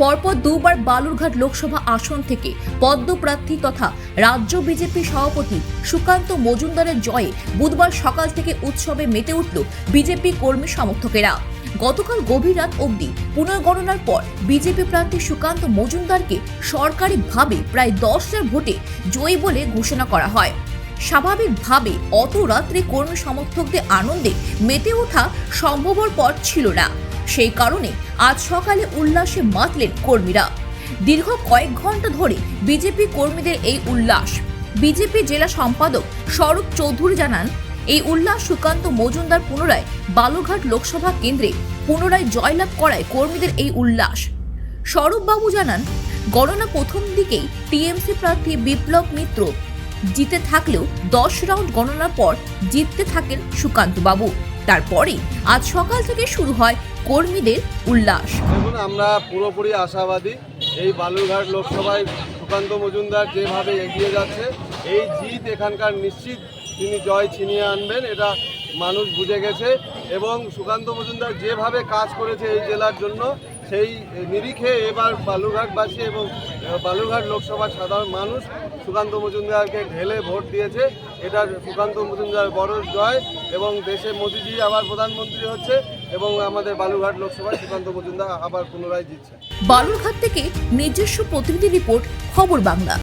পরপর দুবার বালুরঘাট লোকসভা আসন থেকে পদ্মপ্রার্থী তথা রাজ্য বিজেপি সভাপতি সুকান্ত মজুমদারের জয়ে বুধবার সকাল থেকে উৎসবে মেতে উঠল বিজেপি কর্মী সমর্থকেরা। গতকাল গভীর রাত অবধি পুনর্গণনার পর বিজেপি প্রার্থী সুকান্ত মজুমদারকে সরকারিভাবে প্রায় দশ হাজার ভোটে জয়ী বলে ঘোষণা করা হয়। স্বাভাবিকভাবে অত রাত্রে কর্মী সমর্থকদের আনন্দে মেতে ওঠা সম্ভবর পর ছিল না। সেই কারণে আজ সকালে উল্লাসে মাতলেন কর্মীরা। দীর্ঘ কয়েক ঘণ্টা ধরে বিজেপি কর্মীদের এই উল্লাস। বিজেপি জেলা সম্পাদক স্বরূপ চৌধুরী জানান, এই উল্লাস সুকান্ত মজুমদার পুনরায় বালুরঘাট লোকসভা কেন্দ্রে পুনরায় জয়লাভ করায় কর্মীদের এই উল্লাস। স্বরূপবাবু জানান, গণনা প্রথম দিকেই টিএমসি প্রার্থী বিপ্লব মিত্র জিতে থাকলেও দশ রাউন্ড গণনার পর জিততে থাকেন সুকান্ত বাবু। তারপরে আজ সকাল থেকে শুরু হয় কর্মীদের উল্লাস। আমরা পুরোপুরি আশাবাদী। এই বালুরঘাট লোকসভায় সুকান্ত মজুমদার যেভাবে এগিয়ে যাচ্ছে, এই জিত এখানকার নিশ্চিত তিনি জয় ছিনিয়ে আনবেন, এটা মানুষ বুঝে গেছে। এবং সুকান্ত মজুমদার যেভাবে কাজ করেছে এই জেলার জন্য সেই নিরিখে এবার বালুরঘাটবাসী এবং বালুরঘাট লোকসভার সাধারণ মানুষ সুকান্ত মজুমদারকে ঢেলে ভোট দিয়েছে। এটা সুকান্ত মজুমদার বড় জয় এবং দেশে মোদিজি আবার প্রধানমন্ত্রী হচ্ছে এবং আমাদের বালুরঘাট লোকসভায় সুকান্ত মজুমদার আবার পুনরায় জিতছে। বালুরঘাট থেকে নিজস্ব প্রতিনিধি রিপোর্ট, খবর বাংলা।